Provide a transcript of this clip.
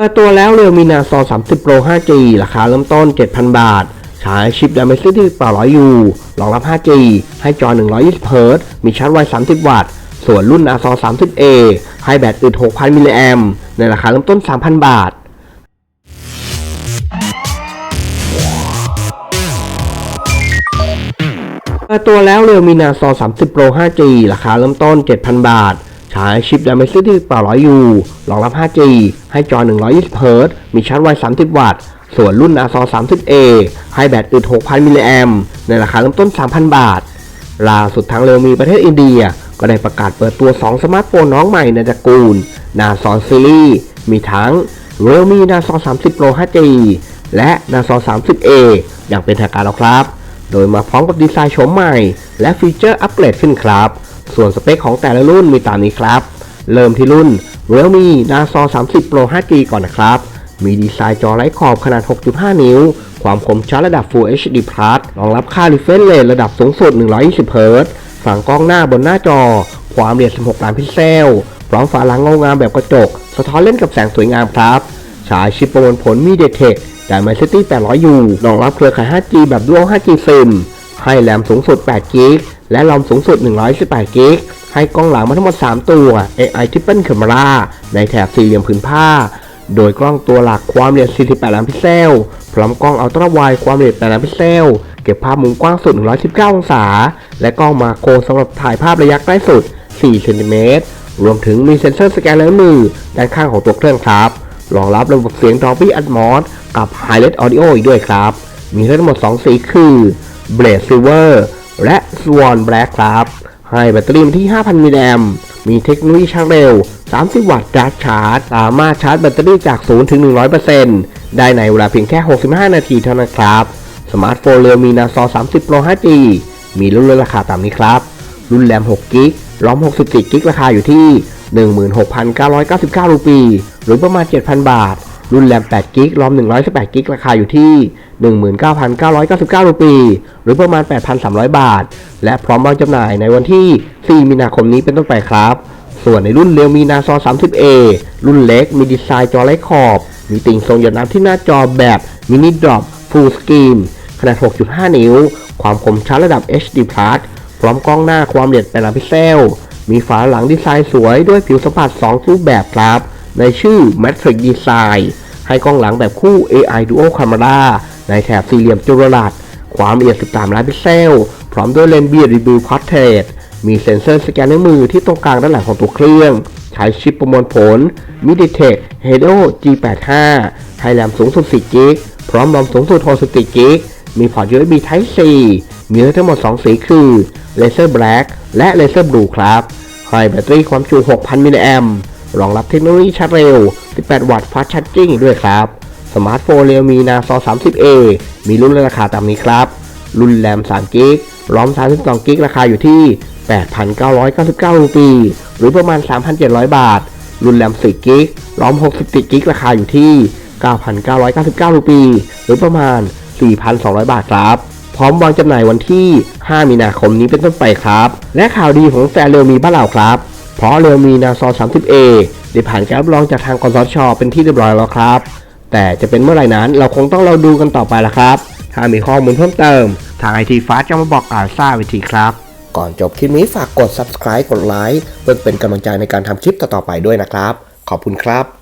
เปิดตัวแล้วเรียวมีนาซอ30 Pro 5G ราคาเริ่มต้น 7,000 บาท ใช้ชิป Dimensity 800U รองรับ 5G ให้จอ 120 h z มีชาร์จไว 30 วัตต์ ส่วนรุ่น ASO 30A ให้แบตอึด 6,000 มิลลิแอมในราคาเริ่มต้น 3,000 บาท เปิดตัวแล้วเรียวมีนาซอ30 Pro 5G ราคาเริ่มต้น 7,000 บาท ใช้ชิป Dimensity 800U รองรับ 5G ให้จอ 120 h z มีชาร์จไว 30 วัตต์ ส่วนรุ่น ASO 30A ให้แบตอึด 6,000 มิลลิแอมในราคาเริ่มต้น 3,000 บาท ล่าสุดทางเรียวมีประเทศอินเดีย ก็ได้ประกาศเปิดตัว 2 สมาร์ทโฟนน้องใหม่ในตระกูล นาซอซีรีส์มีทั้ง Realme Naso 30 Pro 5G และ Naso 30A อย่างเป็นทางการแล้วครับ โดยมาพร้อมกับดีไซน์โฉมใหม่ และฟีเจอร์อัปเกรดขึ้นครับ ส่วนสเปคของแต่ละรุ่นมีตามนี้ครับ เริ่มที่รุ่น Realme Naso 30 Pro 5G ก่อนนะครับ มีดีไซน์จอไร้ขอบขนาด 6.5 นิ้ว ความคมชัดระดับ Full HD Plus รองรับค่า refresh rate ระดับสูงสุด 120 Hz ฝั่งกล้องหน้าบนหน้าจอ ความละเอียด 16 ล้านพิกเซล พร้อมฝาหลังเงางามแบบกระจก สะท้อนเล่นกับแสงสวยงามครับใช้ชิปประมวลผล MediaTek Dimensity 800U รองรับเครือข่าย 5G แบบ Dual 5G SIM ให้แรมสูงสุด8 g b และรอมสูงสุด 118 g b ให้กล้องหลังมาทั้งหมด 3 ตัว AI Triple Camera ในแถบสี่เหลี่ยมผืนผ้า โดยกล้องตัวหลักความละเอียด 48 ล้านพิกเซล พร้อมกล้องอัลตร้าไวด์ความละเอียด 8 ล้านพิกเซล เก็บภาพมุมกว้างสุด 119 องศา และกล้องมาโครสำหรับถ่ายภาพระยะใกล้สุด 4 เซนติเมตร รวมถึงมีเซ็นเซอร์สแกนลายมือด้านข้างของตัวเครื่องครับรองรับระบบเสียง Dolby Atmos กับ Hi-Res Audio อีกด้วยครับ มีทั้งหมด 2 สีคือ Blaze Silver และ Swan Black ครับ ให้แบตเตอรี่มาที่ 5,000 มิลลิแอมมีเทคโนโลยีชาร์จเร็ว 30 วัตต์จากชาร์จ สามารถชาร์จแบตเตอรี่จาก 0 ถึง 100%ได้ในเวลาเพียงแค่ 65 นาทีเท่านั้นครับ สมาร์ทโฟนเรือมีนาซอ30 Pro 5G มีรุ่นลดราคาตามนี้ครับ รุ่นแรม6กิกรอม64กิกราคาอยู่ที่ 16,999 รูปี หรือประมาณ 7,000 บาท รุ่นแรม8กิกรอม118กิกราคาอยู่ที่ 19,999รูปี หรือประมาณ 8,300 บาท และพร้อมวางจำหน่ายในวันที่ 4 มีนาคมนี้เป็นต้นไปครับ ส่วนในรุ่นเรียวมีนาซอ 30A รุ่นเล็ก มีดีไซน์จอไร้ขอบ มีติ่งทรงหยดน้ำที่หน้าจอแบบมินิดรอปฟูลสกรีนขนาด 6.5 นิ้ว ความคมชัดระดับ HD Plus พร้อมกล้องหน้าความละเอียด8ล้านพิกเซล มีฝาหลังดีไซน์สวยด้วยผิวสัมผัส2รูปแบบครับ ในชื่อ Matrix Design ให้กล้องหลังแบบคู่ AI Dual Camera ในแถบสี่เหลี่ยมจุลรัส ความละเอียด 13 ล้านพิกเซล พร้อมด้วยเลนส์ Beard Review Portrait มีเซ็นเซอร์สแกนนิ้วมือที่ตรงกลางด้านหลังของตัวเครื่อง ใช้ชิปประมวลผล MediaTek Helio G85 ให้แรมสูงสุด4 g b พร้อมรอมสูงสุด 64 g b มีพอร์ต USB Type C มีทั้งหมด 2 สีคือ Laser Black และ Laser Blue ครับให้แบตเตอรี่ความจุ 6,000 มิลลิแอมรองรับเทคโนโลยีชาร์จเร็ว 18 วัตต์ Fast Charging ด้วยครับ สมาร์ทโฟนเรียวมีนาซอ 30A มีรุ่นและราคาตามนี้ครับ รุ่นแรม3กิกรอม 32กิกราคาอยู่ที่ 8,999รูปี หรือประมาณ 3,700 บาท รุ่นแรม4กิกรอม64กิกราคาอยู่ที่ 9,999รูปี หรือประมาณ 4,200 บาทครับพร้อมวางจำหน่ายวันที่ 5 มีนาคมนี้เป็นต้นไปครับ และข่าวดีของแฟนเรียวมีบ้านเราครับ เพราะเรือมีนาซอ 30A ได้ผ่านการรับรองจากทางกสชเป็นที่เรียบร้อยแล้วครับ แต่จะเป็นเมื่อไหร่นั้นเราคงต้องเราดูกันต่อไปละครับ ถ้ามีข้อมูลเพิ่มเติม ทางไอทีฟ้าจะมาบอกกล่าวทราบวิธีครับ ก่อนจบคลิปนี้ฝากกด subscribe กดไลค์เพื่อเป็นกำลังใจในการทำคลิปต่อๆไปด้วยนะครับ ขอบคุณครับ